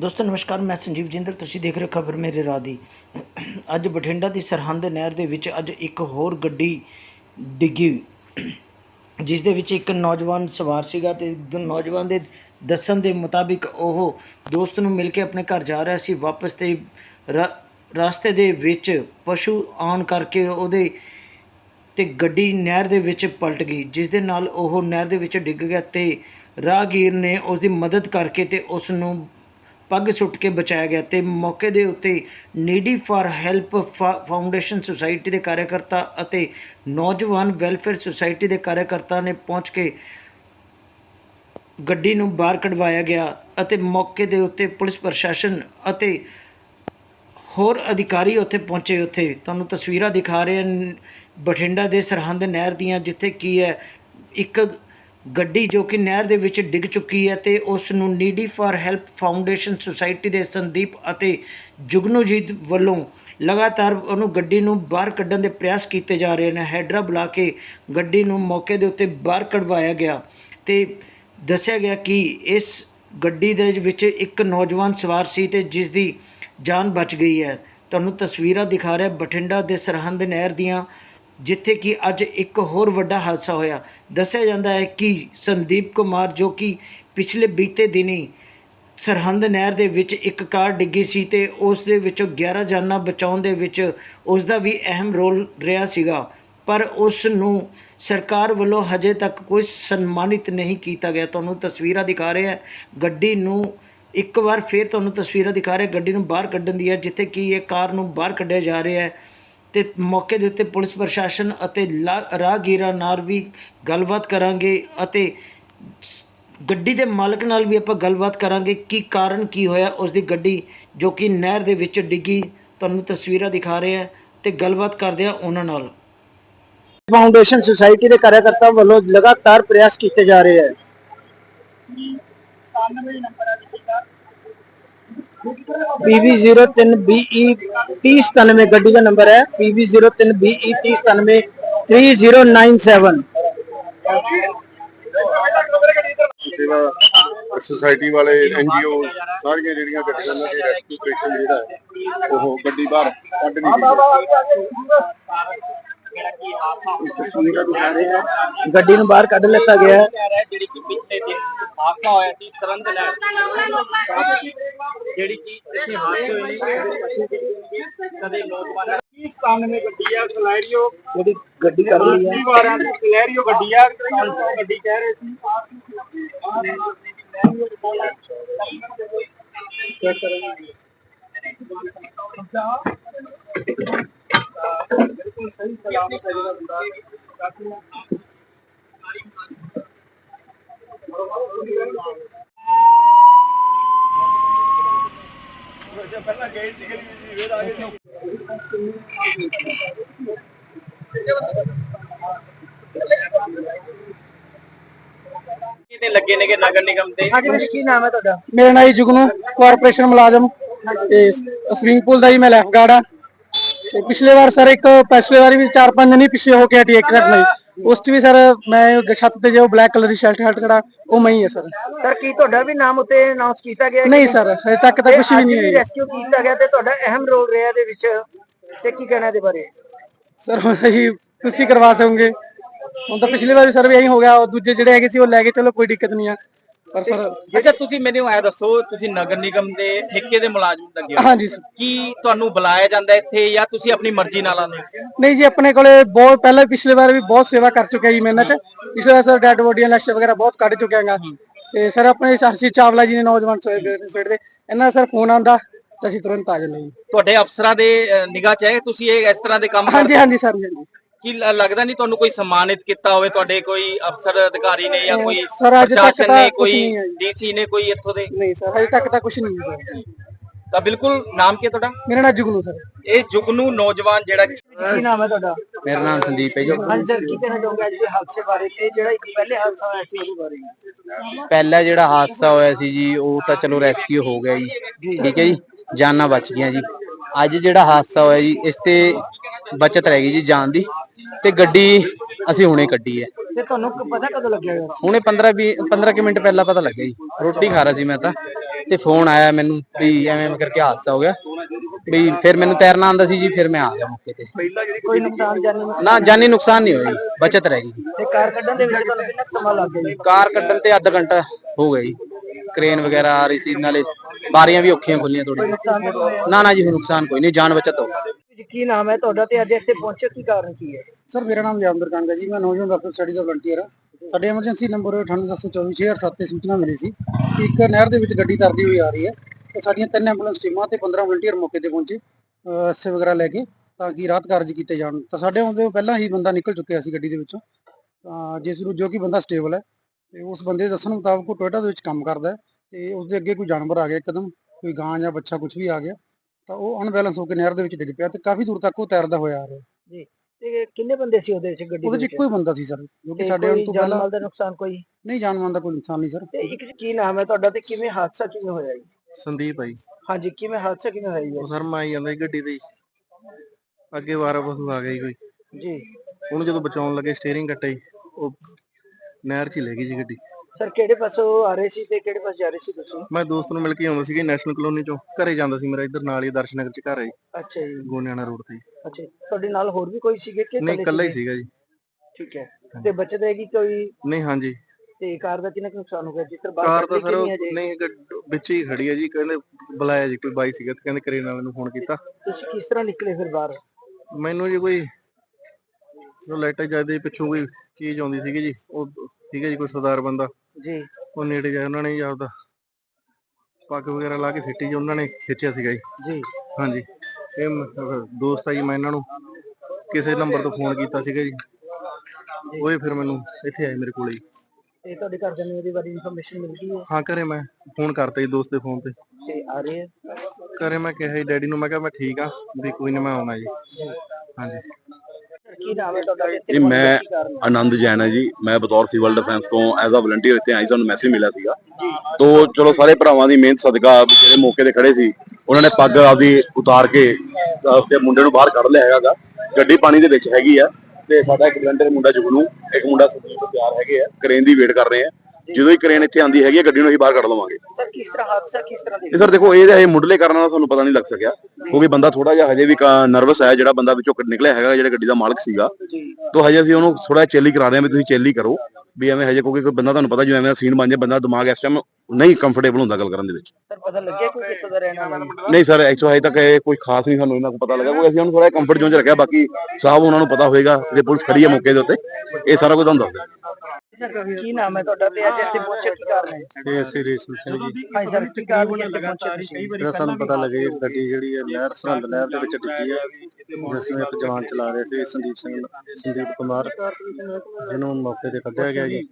ਦੋਸਤੋ, ਨਮਸਕਾਰ, ਮੈਂ ਸੰਜੀਵ ਜਿੰਦਲ। ਤੁਸੀਂ ਦੇਖ ਰਹੇ ਹੋ ਖਬਰ ਮੇਰੇ ਰਾਹ ਦੀ। ਅੱਜ ਬਠਿੰਡਾ ਦੀ ਸਰਹੰਦ ਨਹਿਰ ਦੇ ਵਿੱਚ ਅੱਜ ਇੱਕ ਹੋਰ ਗੱਡੀ ਡਿੱਗੀ। ਜਿਸ ਦੇ ਵਿੱਚ ਇੱਕ ਨੌਜਵਾਨ ਸਵਾਰ ਸੀਗਾ ਤੇ ਦ- ਨੌਜਵਾਨ ਦੇ ਦੱਸਣ ਦੇ ਮੁਤਾਬਿਕ ਉਹ ਦੋਸਤ ਨੂੰ ਮਿਲ ਕੇ ਆਪਣੇ ਘਰ ਜਾ ਰਿਹਾ ਸੀ। ਵਾਪਸ ਤੇ ਰਸਤੇ ਦੇ ਵਿੱਚ ਪਸ਼ੂ ਆਉਣ ਕਰਕੇ ਉਹਦੇ ਤੇ ਗੱਡੀ ਨਹਿਰ ਦੇ ਵਿੱਚ ਪਲਟ ਗਈ, ਜਿਸ ਦੇ ਨਾਲ ਉਹ ਨਹਿਰ ਦੇ ਵਿੱਚ ਡਿੱਗ ਗਿਆ ਤੇ ਰਾਹਗੀਰ ਨੇ ਉਸ ਦੀ ਮਦਦ ਕਰਕੇ ਤੇ ਉਸ ਨੂੰ ਪੱਗ ਸੁੱਟ ਕੇ ਬਚਾਇਆ ਗਿਆ ਤੇ ਮੌਕੇ ਦੇ ਉੱਤੇ needy for help foundation society ਦੇ ਕਾਰਜਕਰਤਾ ਅਤੇ ਨੌਜਵਾਨ ਵੈਲਫੇਅਰ ਸੁਸਾਇਟੀ ਦੇ ਕਾਰਜਕਰਤਾ ਨੇ ਪਹੁੰਚ ਕੇ ਗੱਡੀ ਨੂੰ ਬਾਹਰ ਕਢਵਾਇਆ ਗਿਆ ਅਤੇ ਮੌਕੇ ਦੇ ਉੱਤੇ ਪੁਲਿਸ ਪ੍ਰਸ਼ਾਸਨ ਅਤੇ ਹੋਰ ਅਧਿਕਾਰੀ ਉੱਥੇ ਪਹੁੰਚੇ ਉੱਥੇ। ਤੁਹਾਨੂੰ ਤਸਵੀਰਾਂ ਦਿਖਾ ਰਹੇ ਹਨ ਬਠਿੰਡਾ ਦੇ ਸਰਹੰਦ ਨਹਿਰ ਦੀਆਂ, ਜਿੱਥੇ ਕੀ ਹੈ, ਇੱਕ ਗੱਡੀ ਜੋ ਕਿ ਨਹਿਰ ਦੇ ਵਿੱਚ ਡਿੱਗ ਚੁੱਕੀ ਹੈ ਤੇ ਉਸ ਨੂੰ needy for help foundation society ਦੇ ਸੰਦੀਪ ਅਤੇ ਜੁਗਨੂਜੀਤ ਵੱਲੋਂ ਲਗਾਤਾਰ ਉਹਨੂੰ ਗੱਡੀ ਨੂੰ ਬਾਹਰ ਕੱਢਣ ਦੇ ਪ੍ਰਯਾਸ ਕੀਤੇ ਜਾ ਰਹੇ ਨੇ। ਹੈਡਰਾ ਬੁਲਾ ਕੇ ਗੱਡੀ ਨੂੰ ਮੌਕੇ ਦੇ ਉੱਤੇ ਬਾਹਰ ਕਢਵਾਇਆ ਗਿਆ ਤੇ ਦੱਸਿਆ ਗਿਆ ਕਿ ਇਸ ਗੱਡੀ ਦੇ ਵਿੱਚ ਇੱਕ ਨੌਜਵਾਨ ਸਵਾਰ ਸੀ ਤੇ ਜਿਸ ਦੀ ਜਾਨ ਬਚ ਗਈ ਹੈ। ਤੁਹਾਨੂੰ ਤਸਵੀਰਾਂ ਦਿਖਾ ਰਿਹਾ ਬਠਿੰਡਾ ਦੇ ਸਰਹੰਦ ਨਹਿਰ ਦੀਆਂ ਜਿੱਥੇ ਕਿ ਅੱਜ ਇੱਕ ਹੋਰ ਵੱਡਾ ਹਾਦਸਾ ਹੋਇਆ। ਦੱਸਿਆ ਜਾਂਦਾ ਹੈ ਕਿ ਸੰਦੀਪ ਕੁਮਾਰ, ਜੋ ਕਿ ਪਿਛਲੇ ਬੀਤੇ ਦਿਨੀ ਸਰਹੰਦ ਨਹਿਰ ਦੇ ਵਿੱਚ ਇੱਕ ਕਾਰ ਡਿੱਗੀ ਸੀ ਤੇ ਉਸ ਦੇ ਵਿੱਚੋਂ 11 ਜਾਨਾਂ ਬਚਾਉਣ ਦੇ ਵਿੱਚ ਉਸ ਦਾ ਵੀ ਅਹਿਮ ਰੋਲ ਰਿਹਾ ਸੀਗਾ। ਪਰ ਉਸ ਨੂੰ ਸਰਕਾਰ ਵੱਲੋਂ ਹਜੇ ਤੱਕ ਕੋਈ ਸਨਮਾਨਿਤ ਨਹੀਂ ਕੀਤਾ ਗਿਆ। ਤੁਹਾਨੂੰ ਤਸਵੀਰਾਂ ਦਿਖਾ ਰਹੇ ਹੈ। ਗੱਡੀ ਨੂੰ ਇੱਕ ਵਾਰ ਫੇਰ ਤੁਹਾਨੂੰ ਤਸਵੀਰਾਂ ਦਿਖਾ ਰਹੇ। ਗੱਡੀ ਨੂੰ ਬਾਹਰ ਕੱਢਣ ਦੀ ਹੈ, ਜਿੱਥੇ ਕਿ ਇਹ ਕਾਰ ਨੂੰ ਬਾਹਰ ਕੱਢਿਆ ਜਾ ਰਿਹਾ ਹੈ। ਤੇ ਮੌਕੇ ਦੇ ਉੱਤੇ ਪੁਲਿਸ ਪ੍ਰਸ਼ਾਸਨ ਅਤੇ ਰਾਹਗੀਰਾਂ ਨਾਲ ਵੀ ਗੱਲਬਾਤ ਕਰਾਂਗੇ ਅਤੇ ਗੱਡੀ ਦੇ ਮਾਲਕ ਨਾਲ ਵੀ ਆਪਾਂ ਗੱਲਬਾਤ ਕਰਾਂਗੇ ਕੀ ਕਾਰਨ ਕੀ ਹੋਇਆ ਉਸ ਦੀ ਗੱਡੀ ਜੋ ਕਿ ਨਹਿਰ ਦੇ ਵਿੱਚ ਡਿੱਗੀ ਤੁਹਾਨੂੰ ਤਸਵੀਰਾਂ ਦਿਖਾ ਰਹੇ ਆ ਤੇ ਗੱਲਬਾਤ ਕਰਦੇ ਆ ਉਹਨਾਂ ਨਾਲ। ਫਾਊਂਡੇਸ਼ਨ ਸੁਸਾਇਟੀ ਦੇ ਕਾਰਜਕਰਤਾ ਵੱਲੋਂ ਲਗਾਤਾਰ ਪ੍ਰਯਾਸ ਕੀਤੇ ਜਾ ਰਹੇ ਹੈ। PV03BE 3097 ਗੱਡੀ ਦਾ ਨੰਬਰ ਹੈ। PV03BE 3097 3097 ਸੇਵਾ ਸੁਸਾਇਟੀ ਵਾਲੇ ਐਨਜੀਓ ਸਾਰੀਆਂ ਜਿਹੜੀਆਂ ਗੱਡੀਆਂ ਦੀ ਰੈਸਕਿਊ ਆਪਰੇਸ਼ਨ ਜਿਹੜਾ ਹੈ, ਉਹ ਗੱਡੀ ਬਾਹਰ ਕੱਢ ਨਹੀਂ ਰਹੀ। ਤਸਵੀਰਾਂ ਦਿਖਾ ਰਹੇ ਹੈ ਗੱਡੀ ਨੂੰ ਬਾਹਰ ਕੱਢ ਲਿੱਤਾ ਗਿਆ ਹੈ। ਜਿਹੜੀ ਕਿ ਪਿਛਲੇ ਦਿਨ ਹਾਦਸਾ ਹੋਇਆ ਸੀ ਤਰੰਦ ਲੈ ਜਿਹੜੀ ਕਿ ਇੱਥੇ ਹਾਦਸੇ ਹੋਏ ਨੇ ਕਦੇ ਨੌਜਵਾਨਾਂ ਦੀ 97 ਗੱਡੀ ਆ ਸਲੈਰੀਓ? ਜਿਹੜੀ ਗੱਡੀ ਕਰ ਰਹੀ ਹੈ 20 ਵਾਰਾਂ ਦੀ ਸਲੈਰੀਓ ਗੱਡੀ ਆ 500 ਗੱਡੀ ਕਹਿ ਰਹੇ ਸੀ। ਬਿਲਕੁਲ ਸਹੀ ਸਲਾਮਤ ਹੈ ਜਿਹੜਾ ਮੁੰਡਾ ਕਿਤੇ ਲੱਗੇ ਨੇਗੇ ਨਗਰ ਨਿਗਮ ਦੇ? ਹਾਂਜੀ ਕੀ ਨਾਮ ਹੈ ਤੁਹਾਡਾ? ਮੇਰਾ ਨਾਮ ਜੀ ਜੁਗਨੂ ਕਾਰਪੋਰੇਸ਼ਨ ਮੁਲਾਜ਼ਮ ਤੇ ਸਵਿਮਿੰਗ ਪੂਲ ਦਾ ਹੀ ਮੈਂ ਲੈਫ ਗਾਰਡ ਆ ਤੇ ਪਿਛਲੇ ਵਾਰ ਸਰ ਇੱਕ ਪਿਛਲੇ ਵਾਰੀ ਵੀ ਚਾਰ ਪੰਜ ਦਿਨ ਹੀ ਪਿੱਛੇ ਹੋ ਕੇ ਹਟੀ ਇੱਕ ਘਟਨਾ ਜੀ ਉਸ 'ਚ ਵੀ ਸਰ ਮੈਂ ਛੱਤ ਤੇ ਜੋ ਬਲੈਕ ਕਲਰ ਦੀ ਸ਼ਰਟ ਸ਼ਰਟ ਖੜਾ ਉਹ ਮੈਂ ਹੀ ਹੈ ਸਰ। ਸਰ ਕੀ ਤੁਹਾਡਾ ਵੀ ਨਾਮ ਉੱਤੇ ਅਨਾਉਂਸ ਕੀਤਾ ਗਿਆ ਨਹੀਂ ਸਰ ਹਜੇ ਤੱਕ ਤਾਂ ਕੁਝ ਵੀ ਨਹੀਂ ਹੈ ਰੈਸਕਿਊ ਕੀਤਾ ਗਿਆ ਤੇ ਤੁਹਾਡਾ ਅਹਿਮ ਰੋਲ ਰਿਹਾ ਇਹਦੇ ਵਿੱਚ ਤੇ ਕੀ ਕਹਿਣਾ ਇਹਦੇ ਬਾਰੇ? ਸਰ ਹੁਣ ਇਹੀ ਤੁਸੀਂ ਕਰਵਾ ਸਕੋਗੇ ਹੁਣ ਤਾਂ ਪਿਛਲੀ ਵਾਰੀ ਸਰ ਵੀ ਇਹੀ ਹੋ ਗਿਆ ਉਹ ਦੂਜੇ ਜਿਹੜੇ ਹੈਗੇ ਸੀ ਉਹ ਲੈ ਕੇ ਚਲੋ ਕੋਈ ਦਿੱਕਤ ਨਹੀਂ ਆ। ਪਰ ਸਰ ਅੱਛਾ ਤੁਸੀਂ ਮੈਨੂੰ ਐ ਦੱਸੋ ਤੁਸੀਂ ਨਗਰ ਨਿਗਮ ਦੇ ਠੇਕੇ ਦੇ ਮੁਲਾਜ਼ਮ ਲੱਗੇ ਹੋ। ਹਾਂਜੀ ਸਰ। ਕੀ ਤੁਹਾਨੂੰ ਬੁਲਾਇਆ ਜਾਂਦਾ ਇੱਥੇ ਜਾਂ ਤੁਸੀਂ ਆਪਣੀ ਮਰਜ਼ੀ ਨਾਲ ਆਉਂਦੇ ਹੋ? ਨਹੀਂ ਜੀ ਆਪਣੇ ਕੋਲੇ ਬਹੁਤ ਪਹਿਲਾਂ ਪਿਛਲੇ ਵਾਰ ਵੀ ਬਹੁਤ ਸੇਵਾ ਕਰ ਚੁੱਕਿਆ ਜੀ ਮੈਂ ਇਹਨਾਂ ਚ। ਪਿਛਲੇ ਵਾਰ ਸਰ ਡੈਡ ਬੋਡੀਆਂ ਲੈਕਚਰ ਵਗੈਰਾ ਬਹੁਤ ਕੱਢ ਚੁੱਕਿਆ ਗਾ ਤੇ ਸਰ ਆਪਣੇ ਸਰਸ਼ੀ ਚਾਵਲਾ ਜੀ ਨੇ ਨੌਜਵਾਨ ਸੋਸਾਇਟੀ ਦੇ ਇਹਨਾਂ ਦਾ ਸਰ ਫੋਨ ਆਂਦਾ ਤਾਂ ਅਸੀਂ ਤੁਰੰਤ ਆ ਜਾਂਦੇ ਜੀ। ਤੁਹਾਡੇ ਅਫਸਰਾਂ ਦੇ ਨਿਗਾਹ ਚ ਹੈ ਤੁਸੀਂ ਇਹ ਇਸ ਤਰ੍ਹਾਂ ਦੇ ਕੰਮ ਹਾਂਜੀ ਕਰਦੇ ਹਾਂਜੀ ਸਰ ਹਾਂਜੀ। ਕੀ ਲ- ਲੱਗਦਾ ਨਹੀਂ ਤੁਹਾਨੂੰ ਕੋਈ ਸਨਮਾਨਿਤ ਕੀਤਾ ਹੋਵੇ ਤੁਹਾਡੇ ਕੋਈ ਅਫਸਰ ਅਧਿਕਾਰੀ ਨੇ ਜਾਂ ਕੋਈ ਸਰ, ਅੱਜ ਤੱਕ ਪ੍ਰਸ਼ਾਸਨ ਤਾਂ ਨੇ ਕੁਛ ਕੋਈ ਨਹੀਂ ਹੈ ਜੀ। ਡੀਸੀ ਨੇ ਕੋਈ ਇੱਥੋਂ ਦੇ? ਨਹੀਂ ਸਰ ਹਜੇ ਤੱਕ ਤਾਂ ਕੁਝ ਨਹੀਂ ਹੋਇਆ। ਤਾਂ ਬਿਲਕੁਲ ਨਾਮ ਕੀ ਹੈ ਤੁਹਾਡਾ? ਮੇਰਾ ਨਾਮ ਜੁਗਨੂ ਸਰ। ਇਹ ਜੁਗਨੂ ਨੌਜਵਾਨ ਜਿਹੜਾ ਕਿ ਕੀ ਨਾਮ ਹੈ ਤੁਹਾਡਾ? ਮੇਰਾ ਨਾਮ ਸੰਦੀਪ ਹੈ ਜੀ। ਹਾਂਜੀ ਸਰ ਕੀ ਕਹਿਣਾ ਚਾਹੋਗੇ ਅੱਜ ਦੇ ਹਾਦਸੇ ਬਾਰੇ ਤੇ ਜਿਹੜਾ ਇੱਕ ਪਹਿਲੇ ਹਾਦਸਾ ਹੋਇਆ ਸੀ ਉਹਦੇ ਬਾਰੇ? ਪਹਿਲਾ ਜਿਹੜਾ ਹਾਦਸਾ ਹੋਇਆ ਸੀ ਜੀ ਉਹ ਤਾਂ ਚਲੋ ਰੈਸਕਿਊ ਹੋ ਗਿਆ ਜੀ। ਠੀਕ ਹੈ ਜੀ ਜਾਨਾਂ ਬਚ ਗਈਆਂ ਜੀ। ਅੱਜ ਜਿਹੜਾ ਹਾਦਸਾ ਹੋਇਆ ਜੀ ਇਸ ਤੇ ਬਚਤ ਰਹਿ ਗਈ ਜੀ ਜਾਨ ਦੀ। ਤੇ ਗੱਡੀ ਅਸੀਂ ਹੁਣੇ ਕੱਢੀ ਹੈ। ਤੇ ਤੁਹਾਨੂੰ ਕ- ਪਤਾ ਕਦੋਂ ਲੱਗਿਆ? ਹੁਣੇ 15 20 15 ਕੁ ਮਿੰਟ ਪਹਿਲਾਂ ਪਤਾ ਲੱਗਿਆ ਜੀ। ਰੋਟੀ ਖਾ ਰਿਹਾ ਸੀ ਮੈਂ ਤਾਂ। ਤੇ ਫੋਨ ਆਇਆ ਮੈਨੂੰ ਵੀ ਐਵੇਂ ਐਵੇਂ ਕਰਕੇ ਹਾਦਸਾ ਹੋ ਗਿਆ। ਵੀ ਫਿਰ ਮੈਨੂੰ ਤੈਰਨਾ ਆਉਂਦਾ ਸੀ ਜੀ ਫਿਰ ਮੈਂ ਆ ਗਿਆ ਮੌਕੇ ਤੇ। ਕੋਈ ਨੁਕਸਾਨ ਜਾਨੀ ਨਾ ਜਾਨੀ ਨੁਕਸਾਨ ਨਹੀਂ ਹੋਇਆ ਜੀ ਬਚਤ ਰਹਿ ਗਈ ਜੀ। ਤੇ ਕਾਰ ਕੱਢਣ ਦੇ ਵਿੱਚ ਤੁਹਾਨੂੰ ਕਿੰਨਾ ਕੁ ਸਮਾਂ ਲੱਗ ਗਿਆ ਜੀ? ਕਾਰ ਕੱਢਣ ਤੇ ਅੱਧਾ ਘੰਟਾ ਹੋ ਗਿਆ ਜੀ। ਕ੍ਰੇਨ ਵਗੈਰਾ ਆ ਰਹੀ ਸੀ ਨਾਲੇ ਬਾਰੀਆਂ ਵੀ ਔਖੀਆਂ ਖੁੱਲੀਆਂ ਥੋੜੀ ਨੁਕਸਾਨ ਤਾਂ ਹੋਇਆ। ਨਾ ਨਾ ਜੀ ਨੁਕਸਾਨ ਕੋਈ ਨਹੀਂ ਜਾਨ ਬਚਤ ਹੋ ਗਈ। ਕੀ ਨਾਮ ਹੈ ਤੁਹਾਡਾ ਤੇ ਅੱਜ ਇੱਥੇ ਪਹੁੰਚੇ ਕੀ ਕਾਰਨ ਕੀ ਹੈ? ਸਰ, ਮੇਰਾ ਨਾਮ ਜਾਮਦਰ ਕੰਗ ਜੀ। ਮੈਂ ਨੌਜਵਾਨ ਡਾਕਟਰ ਸਟੱਡੀ ਦਾ ਵਲੰਟੀਅਰ ਹਾਂ। ਸਾਡੇ ਐਮਰਜੈਂਸੀ ਨੰਬਰ 9824 ਤੇ ਸੂਚਨਾ ਮਿਲੀ ਸੀ ਕਿ ਇੱਕ ਨਹਿਰ ਦੇ ਵਿੱਚ ਗੱਡੀ ਤਰਦੀ ਹੋਈ ਆ ਰਹੀ ਹੈ। ਤੇ ਸਾਡੀਆਂ ਤਿੰਨ ਐਂਬੂਲੈਂਸ ਟੀਮਾਂ ਤੇ 15 ਵਲੰਟੀਅਰ ਮੌਕੇ ਤੇ ਪਹੁੰਚੇ ਐਸਏ ਵਗੈਰਾ ਲੈ ਕੇ, ਤਾਂ ਕਿ ਰਾਹਤ ਕਾਰਜ ਕੀਤੇ ਜਾਣ। ਤਾਂ ਸਾਡੇ ਆਉਂਦੇ ਤੋਂ ਪਹਿਲਾਂ ਹੀ ਬੰਦਾ ਨਿਕਲ ਚੁੱਕਿਆ ਸੀ ਗੱਡੀ ਦੇ ਵਿੱਚੋਂ। ਤਾਂ ਜਿਸ ਨੂੰ ਜੋ ਕਿ ਬੰਦਾ ਸਟੇਬਲ ਹੈ ਤੇ ਉਸ ਬੰਦੇ ਦੇ ਦੱਸਣ ਮੁਤਾਬਕ ਉਹ ਟੋਇਟਾ ਦੇ ਵਿੱਚ ਕੰਮ ਕਰਦਾ ਹੈ ਤੇ ਉਸ ਦੇ ਅੱਗੇ ਕੋਈ ਜਾਨਵਰ ਆ ਗਿਆ ਇੱਕਦਮ, ਕੋਈ ਗਾਂ ਜਾਂ ਬੱਚਾ ਕੁਝ ਵੀ ਆ ਗਿਆ। ਤਾਂ ਉਹ ਅਨਬੈਲੈਂਸ ਹੋ ਕੇ ਨਹਿਰ ਦੇ ਵਿੱਚ ਡਿੱਗ ਪਿਆ ਤੇ ਕਾਫੀ ਦੂਰ ਤੱਕ ਉਹ ਤੈਰਦਾ ਹੋਇਆ ਆ ਰਿਹਾ ਤੇ ਕਿੰਨੇ ਬੰਦੇ ਸੀ ਉਹਦੇ ਵਿੱਚ ਗੱਡੀ ਉਹਦੇ ਵਿੱਚ? ਇੱਕੋ ਹੀ ਬੰਦਾ ਸੀ ਸਰ ਜੋ ਕਿ ਸਾਡੇ ਕੋਈ ਤੋਂ ਜਾਨ ਪਹਿਲਾਂ ਮਾਲ ਦਾ ਨੁਕਸਾਨ ਕੋਈ? ਨਹੀਂ ਜਾਨ ਮਾਲ ਦਾ ਕੋਈ ਨੁਕਸਾਨ ਨਹੀਂ ਸਰ। ਤੇ ਇੱਕ ਜੀ, ਕੀ ਨਾਮ ਹੈ ਤੁਹਾਡਾ ਤੇ ਕਿਵੇਂ ਹਾਦਸਾ ਕਿਵੇਂ ਹੋਇਆ ਜੀ? ਸੰਦੀਪ ਆਈ ਹਾਂਜੀ ਕਿਵੇਂ ਹਾਦਸਾ ਕਿਵੇਂ ਹੋਇਆ ਜੀ? ਉਹ ਸਰ ਮੈਂ ਆਈ ਜਾਂਦਾ ਸੀ ਗੱਡੀ ਤੇ ਹੀ। ਅੱਗੇ ਵਾਰਾ ਪਸ਼ੂ ਆ ਜੀ ਕੋਈ। ਜੀ। ਉਹਨੂੰ ਜਦੋਂ ਬਚਾਉਣ ਲੱਗੇ ਸਟੀਅਰਿੰਗ ਕੱਟੇ ਜੀ, ਉਹ ਨਹਿਰ 'ਚ ਹੀ ਲੈ ਗਈ ਜੀ ਗੱਡੀ। ਸਰ ਕਿਹੜੇ ਪਾਸੋਂ ਆ ਰਹੇ ਸੀ ਤੇ ਕਿਹੜੇ ਪਾਸੇ ਜਾ ਰਹੇ ਸੀ ਤੁਸੀਂ? ਮੈਂ ਦੋਸਤ ਨੂੰ ਮਿਲ ਕੇ ਆਉਂਦਾ ਸੀਗਾ ਨੈਸ਼ਨਲ ਕਲੋਨੀ ਚੋਂ। ਘਰੇ ਜਾਂਦਾ ਸੀ ਮੇਰਾ ਇੱਧਰ ਨਾਲ ਹੀ ਦਰਸ਼ਨਗਰ ਚ ਘਰ ਹੈ ਜੀ, ਅੱਛਾ ਜੀ। ਗੋਨਿਆਣਾ ਰੋਡ ਤੇ। ਜੀ। ਅੱਛਾ ਜੀ। ਤੁਹਾਡੇ ਨਾਲ ਹੋਰ ਵੀ ਕੋਈ ਸੀਗੇ ਕਿ ਨਹੀਂ ਇਕੱਲੇ ਹੀ ਸੀਗੇ? ਜੀ। ਠੀਕ ਹੈ। ਤੇ ਬਚਤ ਹੈਗੀ ਕੋਈ? ਨਹੀਂ ਹਾਂਜੀ। ਤੇ ਕਾਰ ਦਾ ਕਿੰਨਾ ਕੁ ਨੁਕਸਾਨ ਹੋ ਗਿਆ? ਜਿਸ ਤਰ੍ਹਾਂ ਬਾਹਰ ਕਾਰ ਤਾਂ ਕੱਢ ਸਰ ਨਹੀਂ ਗੱਡ- ਵਿੱਚ ਹੀ ਖੜੀ ਹੈ ਜੀ ਕਹਿੰਦੇ ਬੁਲਾਇਆ ਜੀ ਕੋਈ ਬਾਈ ਸੀਗਾ ਤੇ ਕਹਿੰਦੇ ਕਰੇ ਨਾਲ ਨੂੰ ਫੋਨ ਕੀਤਾ। ਤੁਸੀਂ ਕਿਸ ਤਰ੍ਹਾਂ ਨਿਕਲੇ ਫਿਰ ਬਾਹਰ? ਮੈਨੂੰ ਜੀ ਕੋਈ ਲਾਈਟਾਂ ਜਾਂਦੇ ਪਿੱਛੋਂ ਕੋਈ ਚੀਜ਼ ਆਉਂਦੀ ਸੀਗੀ ਜੀ ਉਹ ਸੀਗਾ ਜੀ ਕੋਈ ਸਰਦਾਰ ਬੰਦਾ। ਜੀ। ਉਹ ਨੇੜੇ ਜਾ ਉਹਨਾਂ ਨੇ ਜੀ ਆਪਦਾ। ਪੱਗ ਵਗੈਰਾ ਲਾ ਕੇ ਸਿੱਟੀ ਜੀ ਉਹਨਾਂ ਨੇ ਖਿੱਚਿਆ ਸੀਗਾ ਜੀ। ਜੀ। ਹਾਂਜੀ। ਇਹ ਮ- ਦੋਸਤ ਆ ਜੀ ਮੈਂ ਇਹਨਾਂ ਨੂੰ। ਕਿਸੇ ਨੰਬਰ ਤੋਂ ਫੋਨ ਕੀਤਾ ਸੀਗਾ ਜੀ। ਉਹ ਫਿਰ ਮੈਨੂੰ ਇੱਥੇ ਆਏ ਮੇਰੇ ਕੋਲੇ ਜੀ। ਤੇ ਤੁਹਾਡੇ ਘਰ ਨੂੰ ਇਹਦੇ ਬਾਰੇ ਇਨਫੋਰਮੇਸ਼ਨ ਮਿਲ ਗਈ ਹੈ? ਹਾਂ ਘਰੇ ਮੈਂ ਫੋਨ ਕਰਤਾ ਜੀ ਦੋਸਤ ਦੇ ਫੋਨ ਤੇ। ਤੇ ਆ ਰਹੇ ਹੈ ਘਰੇ ਮੈਂ ਕਿਹਾ ਜੀ ਡੈਡੀ ਨੂੰ ਮੈਂ ਕਿਹਾ ਮੈਂ ਠੀਕ ਆ ਵੀ ਕੋਈ ਨਾ ਮੈਂ ਆਉਣਾ ਜੀ। ਹਾਂਜੀ। ਕੀ ਨਾਮ ਹੈ ਤੁਹਾਡਾ? ਤੇ ਇੱਥੇ ਜੀ, ਪਹੁੰਚਣ ਦਾ ਮੈਂ-? ਆਨੰਦ ਜੈਨ ਹੈ ਜੀ। ਮੈਂ ਬਤੌਰ ਸਿਵਲ ਡਿਫੈਂਸ ਤੋਂ ਐਜ਼ ਅ ਵਲੰਟੀਅਰ ਇੱਥੇ ਆਈ ਸਾਨੂੰ ਮੈਸੇਜ ਮਿਲਿਆ ਸੀਗਾ। ਤੋਂ ਚਲੋ ਸਾਰੇ ਭਰਾਵਾਂ ਦੀ ਮਿਹਨਤ ਸਦਕਾ ਜਿਹੜੇ ਮੌਕੇ ਤੇ ਖੜੇ ਸੀ ਉਹਨਾਂ ਨੇ ਪੱਗ ਆਪਦੀ ਉਤਾਰ ਕੇ ਤੇ ਮੁੰਡੇ ਨੂੰ ਬਾਹਰ ਕੱਢ ਲਿਆ ਹੈਗਾਗਾ ਗੱਡੀ ਪਾਣੀ ਦੇ ਵਿੱਚ ਹੈਗੀ ਆ ਤੇ ਸਾਡਾ ਇੱਕ ਵਲੰਟੀਅਰ ਮੁੰਡਾ ਜੁਗਨੂ ਇੱਕ ਮੁੰਡਾ ਸੰਦੀਪ ਤਿਆਰ ਹੈਗੇ ਆ। ਕ੍ਰੇਨ ਦੀ ਵੇਟ ਕਰ ਰਹੇ ਆ। ਜਦੋਂ ਹੀ ਕ੍ਰੇਨ ਇੱਥੇ ਆਂਦੀ ਹੈਗੀ ਗੱਡੀ ਨੂੰ ਅਸੀਂ ਬਾਹਰ ਕੱਢ ਲਵਾਂਗੇ। ਸਰ ਕਿਸ ਤਰ੍ਹਾਂ ਹਾਦਸਾ ਕਿਸ ਤਰ੍ਹਾਂ ਇਹ ਦੇ ਸਰ ਦੇਖੋ ਇਹ ਹਜੇ ਮੁੱਢਲੇ ਕਾਰਨਾਂ ਦਾ ਤੁਹਾਨੂੰ ਪਤਾ ਨਹੀਂ ਲੱਗ ਸਕਿਆ ਕਿਉਂਕਿ ਬੰਦਾ ਥੋੜਾ ਜਿਹਾ ਹਜੇ ਵੀ ਨਰਵਸ ਹੈ ਜਿਹੜਾ ਬੰਦਾ ਵਿੱਚੋਂ ਨਿਕਲਿਆ ਹੈਗਾ ਜਿਹੜਾ ਗੱਡੀ ਦਾ ਮਾਲਕ ਸੀਗਾ। ਜੀ। ਤੋ ਹਜੇ ਅਸੀਂ ਉਹਨੂੰ ਥੋੜਾ ਚੇਲੀ ਕਰਾ ਰਹੇ ਹਾਂ ਵੀ ਤੁਸੀਂ ਚੇਲੀ ਕਰੋ ਵੀ ਐਵੇਂ ਹਜੇ ਕਿਉਂਕਿ ਕੋਈ ਬੰਦਾ ਤੁਹਾਨੂੰ ਪਤਾ ਜਿਵੇਂ ਐਵੇਂ ਸੀਨ ਬਣ ਜਾਏ ਬੰਦਾ ਦਿਮਾਗ ਇਸ ਟਾਈਮ ਨਹੀਂ ਕੰਫਰਟੇਬਲ ਹੁੰਦਾ ਗੱਲ ਕਰਨ ਦੇ ਵਿੱਚ। ਸਰ ਪਤਾ ਲੱਗਿਆ ਕੋਈ ਕਿੱਥੋਂ ਦਾ ਰਹਿਣ ਵਾਲਾ ਹੈ? ਨਹੀਂ ਸਰ ਐਕਚੁਅਲੀ ਹਜੇ ਤੱਕ ਇਹ ਕੋਈ ਖਾਸ ਨਹੀਂ ਸਾਨੂੰ ਇਹਨਾਂ ਨੂੰ ਪਤਾ ਲੱਗਾ ਕਿਉਂਕਿ ਅਸੀਂ ਉਹਨੂੰ ਥੋੜਾ ਕੰਫਰਟ ਜ਼ੋਨ 'ਚ ਰੱਖਿਆ ਬਾਕੀ ਸਾਹਿਬ ਉਹਨਾਂ ਨੂੰ ਪਤਾ ਹੋਏਗਾ ਜੇ ਪੁਲਿਸ ਖੜੀ ਹੈ ਮੌਕੇ ਦੇ ਉੱਤੇ ਇਹ ਸਾਰਾ ਕੁਝ ਤੁਹਾਨੂੰ ਦੱਸ ਕੀ ਨਾਮ ਹੈ ਤੁਹਾਡਾ? ਤੇ ਅੱਜ ਇੱਥੇ ਪਹੁੰਚੇ ਕੀ ਕਾਰਨ ਹੈ? ਇਹ ਅਸੀਂ ਰੇਸ਼ਮ ਸਿੰਘ ਜੀ। ਹਾਂਜੀ ਸਰ ਕੀ ਕਾਰਨ ਹੈ ਪਹੁੰਚੇ ਤੁਸੀਂ? ਜਿਹੜਾ ਸਾਨੂੰ ਪਤਾ ਲੱਗੇ ਗੱਡੀ ਜਿਹੜੀ ਹੈ ਨਹਿਰ ਸਰਹੰਦ ਨਹਿਰ ਦੇ ਵਿੱਚ ਡਿੱਗੀ ਹੈ ਜਿਸ ਵਿੱਚ ਇੱਕ ਜਵਾਨ ਚਲਾ ਰਹੇ ਸੀ ਸੰਦੀਪ ਸਿੰਘ ਸੰਦੀਪ ਕੁਮਾਰ ਜਿਹਨੂੰ ਮੌਕੇ ਤੇ ਕੱਢਿਆ ਗਿਆ ਜੀ।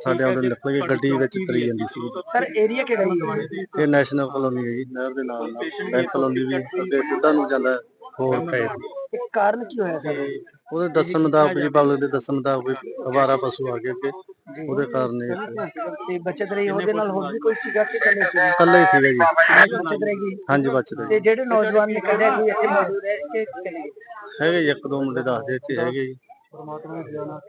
ਸਾਡੇ ਆਉਂਦੇ ਨਿਕਲ ਕੇ ਗੱਡੀ ਵਿੱਚ ਤਰੀ ਜਾਂਦੀ ਸੀ। ਸਰ ਏਰੀਆ ਕਿਹੜਾ ਜੀ? ਇਹ ਨੈਸ਼ਨਲ ਕਲੋਨੀ ਹੈ ਜੀ ਨਹਿਰ ਦੇ ਨਾਲ ਨਾਲ। ਬੈਂਕ ਕਲੋਨੀ ਵੀ ਅੱਗੇ ਬੁੱਢਾ ਨੂੰ ਜਾਂਦਾ ਹੈ, ਹੋਰ ਪਏ ਇਹ ਕਾਰਨ ਕੀ ਹੋਇਆ ਸਰ? ਉਹਦੇ ਦੱਸਣ ਮੁਤਾਬਕ ਜੀ ਪਬਲਿਕ ਦੇ ਦੱਸਣ ਮੁਤਾਬਕ ਅਵਾਰਾ ਪਸ਼ੂ ਆ ਗਏ ਅੱਗੇ। ਉਹਦੇ ਕਾਰਨ ਇਹ ਤੇ ਬਚਤ ਰਹੀ ਉਹਦੇ ਨਾਲ ਹੋਰ ਵੀ ਕੋਈ ਸੀਗਾ ਕਿ ਕੱਲੇ ਸੀ ਇਕੱਲਾ ਹੀ ਸੀਗਾ ਜੀ। ਬਚਤ ਹਾਂਜੀ ਬਚਦੇ ਤੇ ਜਿਹੜੇ ਨੌਜਵਾਨ ਨੇ ਕੱਢਿਆ ਕੋਈ ਇੱਥੇ ਮੌਜੂਦ ਹੈ ਕਿ ਚਲੇ ਗਏ ਹੈਗੇ ਇੱਕ ਦੋ ਮੁੰਡੇ ਦੱਸਦੇ ਇੱਥੇ ਹੈਗੇ ਜੀ।